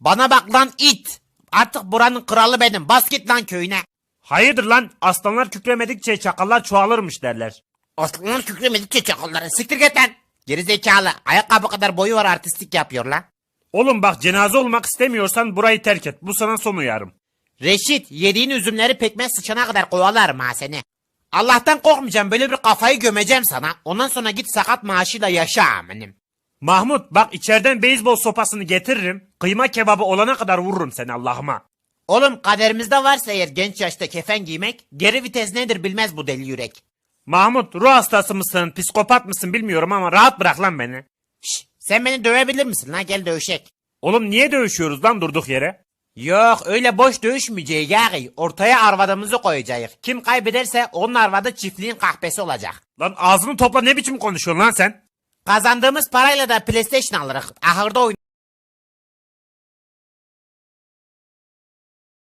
Bana bak lan it. Artık buranın kralı benim. Bas git lan köyüne. Hayırdır lan aslanlar kükremedikçe çakallar çoğalırmış derler. Aslanlar kükremedikçe çakalları. Siktir git lan. Gerizekalı. Ayakkabı kadar boyu var artistik yapıyor lan. Oğlum bak cenaze olmak istemiyorsan burayı terk et. Bu sana son uyarım. Reşit yediğin üzümleri pekmez sıçana kadar kovalarım ha seni. Allah'tan korkmayacağım böyle bir kafayı gömeceğim sana. Ondan sonra git sakat maaşıyla yaşa amenim. Mahmut bak içeriden beyzbol sopasını getiririm. Kıyma kebabı olana kadar vururum seni Allah'ıma. Oğlum kaderimizde varsa eğer genç yaşta kefen giymek, geri vites nedir bilmez bu deli yürek. Mahmut ruh hastası mısın, psikopat mısın bilmiyorum ama rahat bırak lan beni. Şş, sen beni dövebilir misin lan gel dövüşek. Oğlum niye dövüşüyoruz lan durduk yere? Yok öyle boş dövüşmeyeceğiz yağı. Ortaya arvadımızı koyacağız. Kim kaybederse onun arvadı çiftliğin kahpesi olacak. Lan ağzını topla ne biçim konuşuyorsun lan sen? Kazandığımız parayla da PlayStation alırız. Ahırda oyun